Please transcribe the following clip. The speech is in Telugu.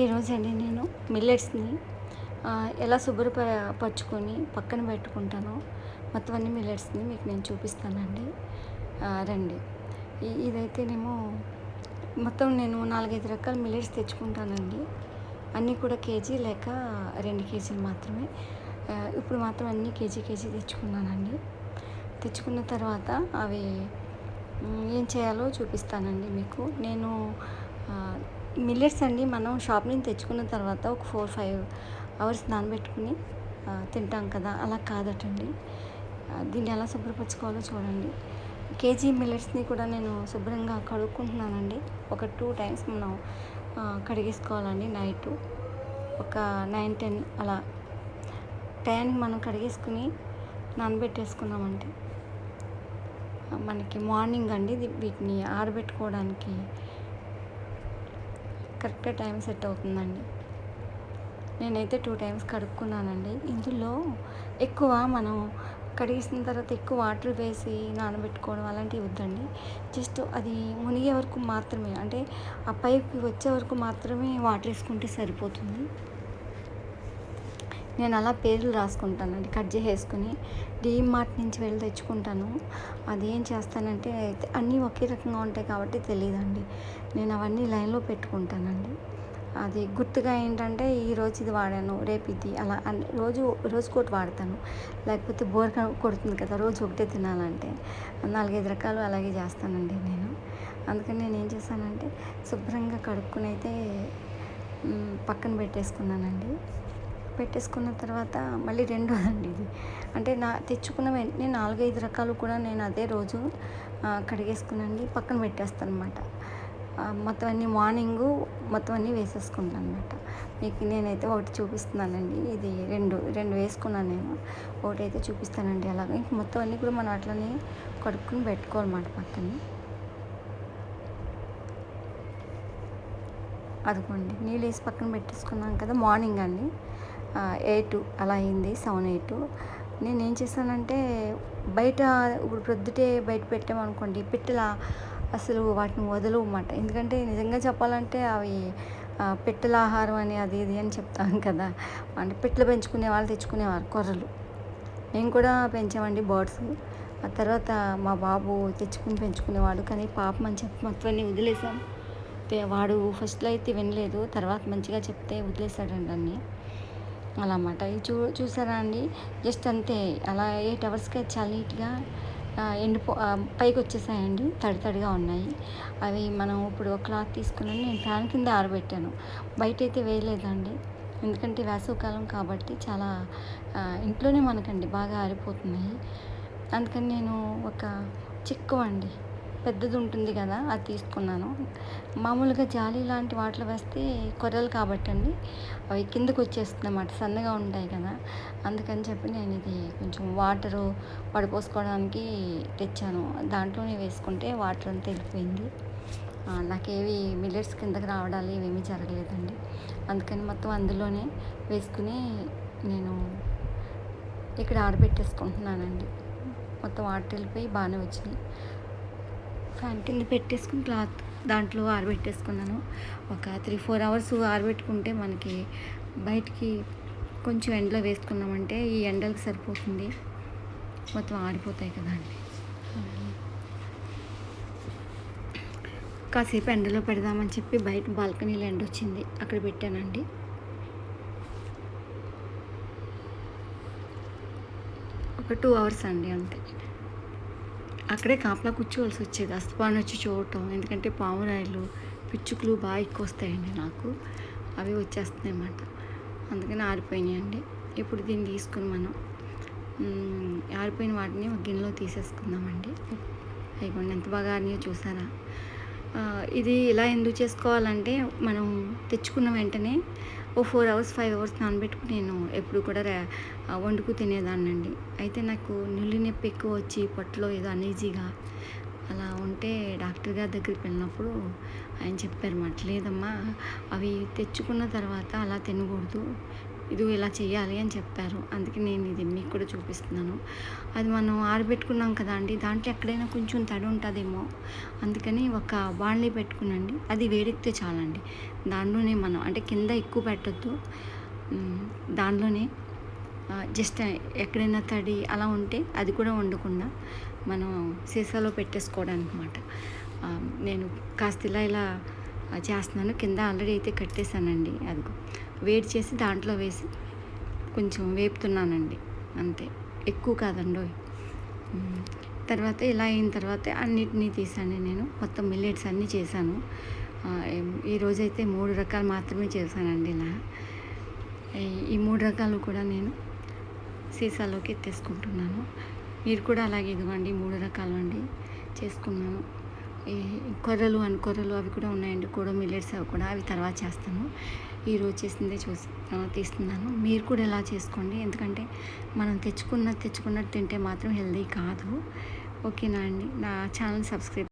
ఈరోజండి నేను మిల్లెట్స్ని ఎలా శుభ్రపరచుకొని పక్కన పెట్టుకుంటానో మొత్తం అన్ని మిల్లెట్స్ని మీకు నేను చూపిస్తానండి. రండి. ఇదైతేనేమో మొత్తం నేను నాలుగైదు రకాల మిల్లెట్స్ తెచ్చుకుంటానండి. అన్నీ కూడా కేజీ లేక రెండు కేజీలు మాత్రమే. ఇప్పుడు మాత్రం అన్నీ కేజీ కేజీ తెచ్చుకున్నానండి. తెచ్చుకున్న తర్వాత అవి ఏం చేయాలో చూపిస్తానండి మీకు. నేను మిల్లెట్స్ అండి. మనం షాప్ నుంచి తెచ్చుకున్న తర్వాత ఒక ఫోర్ ఫైవ్ అవర్స్ నానబెట్టుకుని తింటాం కదా. అలా కాదటండి. దీన్ని ఎలా శుభ్రపరచుకోవాలో చూడండి. కేజీ మిల్లెట్స్ని కూడా నేను శుభ్రంగా కడుక్కుంటున్నానండి. ఒక టూ టైమ్స్ మనం కడిగేసుకోవాలండి నైట్. ఒక నైన్ టెన్ అలా. టైంకి మనం కడిగేసుకుని నానబెట్టేసుకున్నామంటే మనకి మార్నింగ్ అండి వీటిని ఆరబెట్టుకోవడానికి కరెక్ట్గా టైం సెట్ అవుతుందండి. నేనైతే టూ టైమ్స్ కడుక్కున్నానండి. ఇందులో ఎక్కువ మనం కడిగేసిన తర్వాత ఎక్కువ వాటర్ వేసి నానబెట్టుకోవడం అలాంటివి వద్దండి. జస్ట్ అది మునిగే వరకు మాత్రమే అంటే ఆ పైకి వచ్చే వరకు మాత్రమే వాటర్ వేసుకుంటే సరిపోతుంది. నేను అలా పేర్లు రాసుకుంటానండి కట్ చేసేసుకుని మార్ట్ నుంచి వెళ్ళి తెచ్చుకుంటాను. అది ఏం చేస్తానంటే అయితే అన్నీ ఒకే రకంగా ఉంటాయి కాబట్టి తెలియదండి నేను అవన్నీ లైన్లో పెట్టుకుంటానండి. అది గుర్తుగా ఏంటంటే ఈ రోజు ఇది వాడాను రేపు ఇది అలా రోజు రోజు రోజుకోటి వాడతాను. లేకపోతే బోర్ కొడుతుంది కదా రోజు ఒకటే తినాలంటే. నాలుగైదు రకాలు అలాగే చేస్తానండి నేను. అందుకని నేను ఏం చేశానంటే శుభ్రంగా కడుక్కుని అయితే పక్కన పెట్టేసుకున్నానండి. పెట్టేసుకున్న తర్వాత మళ్ళీ రెండోదండి ఇది. అంటే నా తెచ్చుకున్న వెంటనే నాలుగైదు రకాలు కూడా నేను అదే రోజు కడిగేసుకునండి. పక్కన పెట్టేస్తాను అనమాట మొత్తం అన్ని మార్నింగు మొత్తం అన్నీ వేసేసుకుంటాను అనమాట మీకు నేనైతే ఒకటి చూపిస్తున్నానండి. ఇది రెండు రెండు వేసుకున్నాను నేను. ఒకటి అయితే చూపిస్తానండి అలాగే. ఇంక మొత్తం అన్నీ కూడా మనం అట్లనే కడుక్కుని పెట్టుకోవాలన్నమాట పక్కన. అదిగోండి. నీళ్ళు వేసి పక్కన పెట్టేసుకున్నాం కదా మార్నింగ్ అండి. ఎయిట్ అలా అయింది సెవెన్ ఎయిట్. నేను ఏం చేశానంటే బయట ఇప్పుడు ప్రొద్దుటే బయట పెట్టామనుకోండి పిట్టల? అసలు వాటిని వదలవమాట. ఎందుకంటే నిజంగా చెప్పాలంటే అవి పిట్టల ఆహారం అని అది ఇది అని చెప్తాను కదా. అంటే పిట్టలు పెంచుకునే వాళ్ళు తెచ్చుకునేవారు కొర్రలు. మేము కూడా పెంచామండి బర్డ్స్. ఆ తర్వాత మా బాబు తెచ్చుకుని పెంచుకునేవాడు. కానీ పాపం అని చెప్పి మొత్తం అన్ని వదిలేసాం వాడు ఫస్ట్లో అయితే వినలేదు. తర్వాత మంచిగా చెప్తే వదిలేసాడండి అన్నీ. అలా అన్నమాట ఇది చూ చూసారా అండి? జస్ట్ అంతే. అలా ఎయిట్ అవర్స్కి చాలా నీట్గా ఎండిపో పైకి వచ్చేసాయండి తడి తడిగా ఉన్నాయి. అవి మనం ఇప్పుడు ఒక క్లాత్ తీసుకుని నేను ఫ్యాన్ కింద ఆరబెట్టాను. బయట అయితే వేయలేదండి. ఎందుకంటే వేసవికాలం కాబట్టి చాలా ఇంట్లోనే మనకండి బాగా ఆరిపోతున్నాయి. అందుకని నేను ఒక చిక్కు అండి పెద్దది ఉంటుంది కదా అది తీసుకున్నాను. మామూలుగా జాలి లాంటి వాటిలో వేస్తే కొర్రలు కాబట్టి అండి అవి కిందకు వచ్చేస్తుంది అన్నమాట సన్నగా ఉంటాయి కదా. అందుకని చెప్పి నేను ఇది కొంచెం వాటరు పడిపోసుకోవడానికి తెచ్చాను. దాంట్లోనే వేసుకుంటే వాటర్ అంతా వెళ్ళిపోయింది. నాకేవి మిల్లెట్స్ కిందకి రావడాలు ఇవేమీ జరగలేదండి. అందుకని మొత్తం అందులోనే వేసుకుని నేను ఇక్కడ ఆరబెట్టేసుకుంటున్నానండి. మొత్తం వాటర్ వెళ్ళిపోయి బాగానే వచ్చినాయి. ఫ్యాన్ కింద పెట్టేసుకుని క్లాత్ దాంట్లో ఆరబెట్టేసుకున్నాను. ఒక త్రీ ఫోర్ అవర్స్ ఆరబెట్టుకుంటే మనకి బయటికి కొంచెం ఎండలో వేసుకున్నామంటే ఈ ఎండలకు సరిపోతుంది. మొత్తం ఆరిపోతాయి కదా అండి. కాసేపు ఎండలో పెడదామని చెప్పి బయట బాల్కనీలో ఎండ వచ్చింది అక్కడ పెట్టానండి. ఒక టూ అవర్స్ అండి అంతే. అక్కడే కాపలా కూర్చోవలసి వచ్చేది. అస్తమానం వచ్చి చూడటం ఎందుకంటే పామురాయిలు పిచ్చుకలు బాగా ఎక్కువ వస్తాయండి నాకు. అవి వచ్చేస్తున్నాయి అన్నమాట. అందుకని ఆరిపోయినాయండి ఇప్పుడు దీన్ని తీసుకుని మనం ఆరిపోయిన వాటిని ఒక గిన్నెలో తీసేసుకుందామండి అయిపోయింది. ఎంత బాగా ఆరినాయో చూసారా? ఇది ఇలా ఎందుకు చేసుకోవాలంటే మనం తెచ్చుకున్న వెంటనే ఓ ఫోర్ అవర్స్ ఫైవ్ అవర్స్ నానబెట్టుకుని నేను ఎప్పుడు కూడా వండుకు తినేదాన్నండి. అయితే నాకు నుల్లి నొప్పి ఎక్కువ వచ్చి పొట్టలో ఏదో అనీజీగా అలా ఉంటే డాక్టర్ గారి దగ్గరికి వెళ్ళినప్పుడు ఆయన చెప్పారు మాట లేదమ్మా అవి తెచ్చుకున్న తర్వాత అలా తినకూడదు ఇది ఇలా చేయాలి అని చెప్పారు. అందుకే నేను ఇది మీకు కూడా చూపిస్తున్నాను. అది మనం ఆరబెట్టుకున్నాం కదా అండి దాంట్లో ఎక్కడైనా కొంచెం తడి ఉంటుందేమో. అందుకని ఒక బాణలి పెట్టుకునండి. అది వేడెక్కితే చాలండి. దాంట్లోనే మనం అంటే కింద ఎక్కువ పెట్టద్దు. దాంట్లోనే జస్ట్ ఎక్కడైనా తడి అలా ఉంటే అది కూడా వండకుండా మనం సీసాలో పెట్టేసుకోవడానికి అనమాట నేను కాస్త ఇలా ఇలా చేస్తున్నాను. కింద ఆల్రెడీ అయితే కట్టేశానండి. అది వేడి చేసి దాంట్లో వేసి కొంచెం వేపుతున్నానండి. అంతే. ఎక్కువ కాదండి తర్వాత ఇలా అయిన తర్వాత అన్నిటినీ తీసాను నేను. మొత్తం మిల్లెట్స్ అన్నీ చేశాను. ఈరోజైతే మూడు రకాలు మాత్రమే చేశానండి ఇలా. ఈ మూడు రకాలు కూడా నేను సీసాలోకి ఎత్తేసుకుంటున్నాను. మీరు కూడా అలాగే ఇదిగోండి మూడు రకాలు అండి చేసుకున్నాను. ఈ కొర్రలు అని కొర్రలు అవి కూడా ఉన్నాయండి. కూడా మిల్లెట్స్ అవి కూడా అవి తర్వాత చేస్తాను. ఈరోజు చేసిందే చూసి తీస్తున్నాను. మీరు కూడా ఎలా చేసుకోండి. ఎందుకంటే మనం తెచ్చుకున్న తెచ్చుకున్నట్టు తింటే మాత్రం హెల్దీ కాదు. ఓకేనా అండి? నా ఛానల్ సబ్స్క్రైబ్